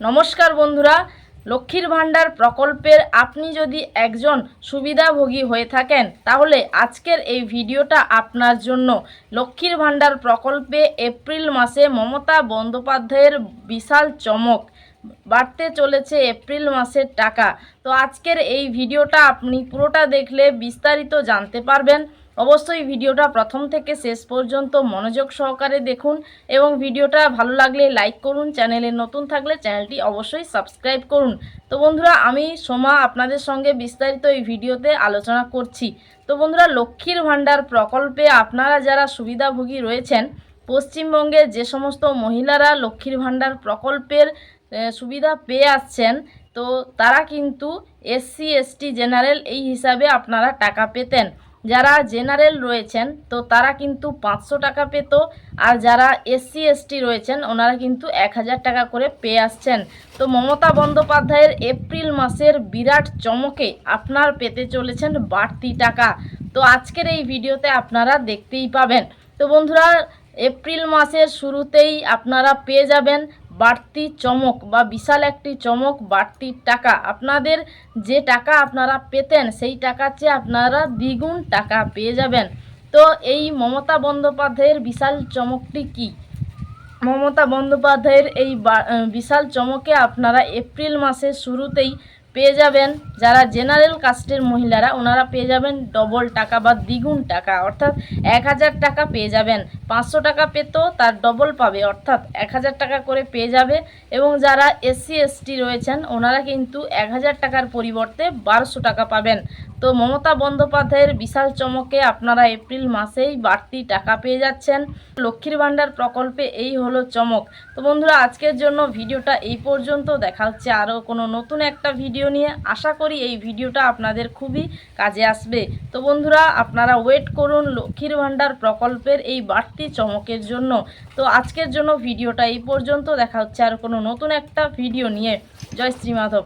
নমস্কার বন্ধুরা, লক্ষ্মীর ভাণ্ডার প্রকল্পের আপনি যদি একজন সুবিধাভোগী হয়ে থাকেন, তাহলে আজকের এই ভিডিওটা আপনার জন্য। লক্ষ্মীর ভাণ্ডার প্রকল্পে এপ্রিল মাসে মমতা বন্দ্যোপাধ্যায়ের বিশাল চমক। বাড়তে চলেছে এপ্রিল মাসের টাকা। তো আজকের এই ভিডিওটা আপনি পুরোটা দেখলে বিস্তারিত জানতে পারবেন। অবশ্যই ভিডিওটা প্রথম থেকে শেষ পর্যন্ত মনোযোগ সহকারে দেখুন এবং ভিডিওটা ভালো লাগলে লাইক করুন, চ্যানেলে নতুন থাকলে চ্যানেলটি অবশ্যই সাবস্ক্রাইব করুন। তো বন্ধুরা, আমি সোমা আপনাদের সঙ্গে বিস্তারিত এই ভিডিওতে আলোচনা করছি। তো বন্ধুরা, লক্ষ্মীর ভাণ্ডার প্রকল্পে আপনারা যারা সুবিধাভোগী রয়েছেন পশ্চিমবঙ্গে যে সমস্ত মহিলারা লক্ষ্মীর ভাণ্ডার প্রকল্পের সুবিধা পেয়ে আসছেন। তো তারা কিন্তু এসসি এসটি জেনারেল এই হিসাবে আপনারা টাকা পেতেন। যারা জেনারেল রয়েছেন, তো তারা কিন্তু পাঁচশো টাকা পেত। আর যারা এসসি এসটি রয়েছেন, ওনারা কিন্তু এক হাজার টাকা করে পেয়ে আসছেন। তো মমতা বন্দ্যোপাধ্যায়ের এপ্রিল মাসের বিরাট চমকে আপনার পেতে চলেছেন বাড়তি টাকা। তো আজকের এই ভিডিওতে আপনারা দেখতেই পাবেন। তো বন্ধুরা, এপ্রিল মাসের শুরুতেই আপনারা পেয়ে যাবেন। বাড়তি চমক বা বিশাল একটি চমক, বাড়তি টাকা। আপনাদের যে টাকা আপনারা পেতেন, সেই টাকার চেয়ে আপনারা দ্বিগুণ টাকা পেয়ে যাবেন। তো এই মমতা বন্দ্যোপাধ্যায়ের বিশাল চমকটি কি? মমতা বন্দ্যোপাধ্যায়ের এই বিশাল চমকে আপনারা এপ্রিল মাসের শুরুতেই পেয়ে যাবেন। যারা জেনারেল কাস্টের মহিলারা, ওনারা পেয়ে যাবেন ডবল টাকা বা দ্বিগুণ টাকা। অর্থাৎ এক হাজার টাকা পেয়ে যাবেন। পাঁচশো টাকা পেতো, তার ডবল পাবে। অর্থাৎ এক হাজার টাকা করে পেয়ে যাবে। এবং যারা এসসি এসটি রয়েছেন, ওনারা কিন্তু এক হাজার টাকার পরিবর্তে বারোশো টাকা পাবেন। তো মমতা বন্দ্যোপাধ্যায়ের বিশাল চমকে আপনারা এপ্রিল মাসেই বাড়তি টাকা পেয়ে যাচ্ছেন। লক্ষ্মীর ভাণ্ডার প্রকল্পে এই হলো চমক। তো বন্ধুরা, আজকের জন্য ভিডিওটা এই পর্যন্ত। দেখা হচ্ছে আরও কোনো নতুন একটা ভিডিও নিয়ে আশা করি এই ভিডিওটা আপনাদের খুবই কাজে আসবে। তো বন্ধুরা, আপনারা ওয়েট করুন লক্ষ্মীর ভাণ্ডার প্রকল্পের এই বাড়তি চমকের জন্য। তো আজকের জন্য ভিডিওটা এই পর্যন্ত। দেখা হচ্ছে আর কোনো নতুন একটা ভিডিও নিয়ে। জয় শ্রী মাধব।